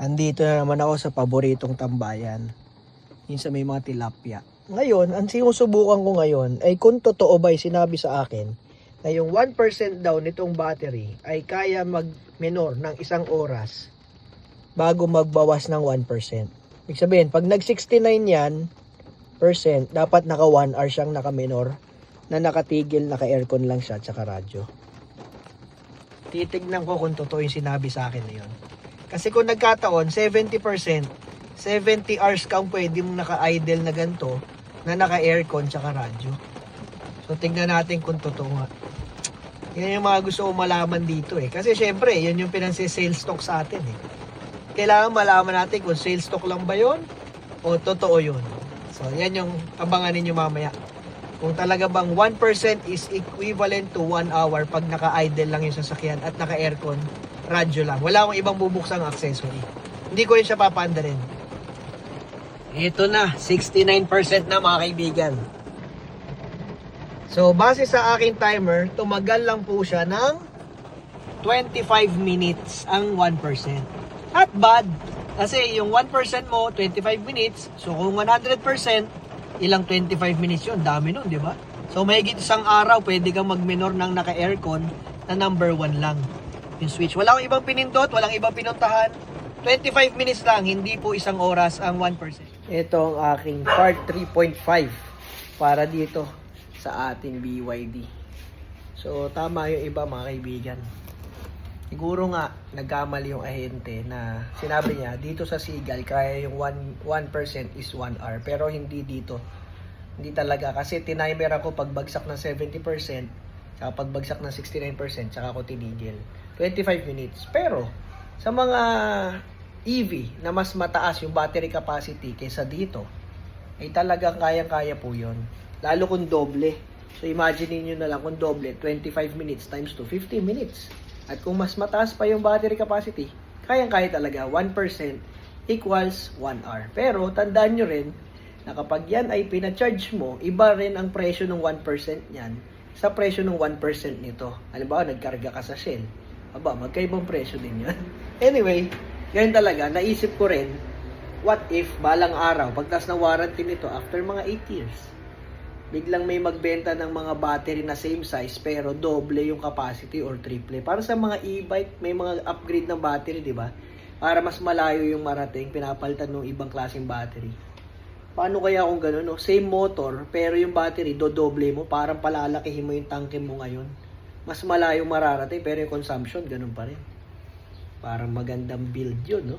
Andito na naman ako sa paboritong tambayan. Sa may mga tilapia. Ngayon, ang sinusubukan ko ngayon ay kung totoo ba sinabi sa akin na yung 1% daw nitong battery ay kaya mag-menor ng isang oras bago magbawas ng 1%. Ibig sabihin, pag nag-69 yan, percent, dapat naka 1 hour siyang naka-menor na nakatigil, naka-aircon lang siya at saka radyo. Titignan ko kung totoo yung sinabi sa akin na yun. Kasi kung nagkataon, 70%, 70 hours kang pwede mong naka-idle na ganito, na naka-aircon tsaka radyo. So, tignan natin kung totoo nga. Yan yung mga gusto ko malaman dito eh. Kasi syempre, yan yung pinansi-sales stock sa atin eh. Kailangan malaman natin kung sales stock lang ba yon o totoo yun. So, yan yung abangan ninyo mamaya. Kung talaga bang 1% is equivalent to 1 hour pag naka-idle lang yung sasakyan at naka-aircon, radyo lang. Wala akong ibang bubuksang accessory. Hindi ko rin siya papanda rin. Ito na, 69% na mga kaibigan. So, base sa aking timer, tumagal lang po siya ng 25 minutes ang 1%. Not bad. Kasi yung 1% mo, 25 minutes. So, kung 100%, ilang 25 minutes yun? Dami nun, di ba? So, may isang araw, pwede kang mag-minor ng naka-aircon na number 1 lang. Yung switch. Wala akong ibang pinindot, walang ibang pinuntahan. 25 minutes lang, hindi po isang oras ang 1%. Ito ang aking part 3.5 para dito sa ating BYD. So, tama yung iba mga kaibigan. Siguro nga, nagkamali yung ahente na sinabi niya, dito sa Sigal, kaya yung 1%, 1% is 1 hour. Pero hindi dito. Hindi talaga. Kasi tinimer ako pagbagsak ng 70%, saka pagbagsak ng 69%, saka ako tinigil. 25 minutes. Pero, sa mga EV na mas mataas yung battery capacity kaysa dito, ay talagang kayang-kaya po yun. Lalo kung doble. So imagine niyo na lang kung doble, 25 minutes times 2, 50 minutes. At kung mas mataas pa yung battery capacity, kayang-kaya talaga 1% equals 1 hour. Pero tandaan nyo rin na kapag yan ay pinacharge mo, iba rin ang presyo ng 1% niyan sa presyo ng 1% nito. Halimbawa, nagkarga ka sa Shell. Aba, magkaibang presyo din yan. anyway, ganyan talaga, naisip ko rin, what if balang araw, pagtas ng warranty nito, after mga 8 years, biglang may magbenta ng mga battery na same size pero doble yung capacity or triple. Para sa mga e-bike, may mga upgrade ng battery, di ba? Para mas malayo yung marating, pinapalitan ng ibang klaseng battery. Paano kaya kung gano'n, no? Same motor, pero yung battery, dodoble mo, parang palalakihin mo yung tanke mo ngayon. Mas malayo mararating, pero yung consumption, ganun pa rin. Parang magandang build yun, no?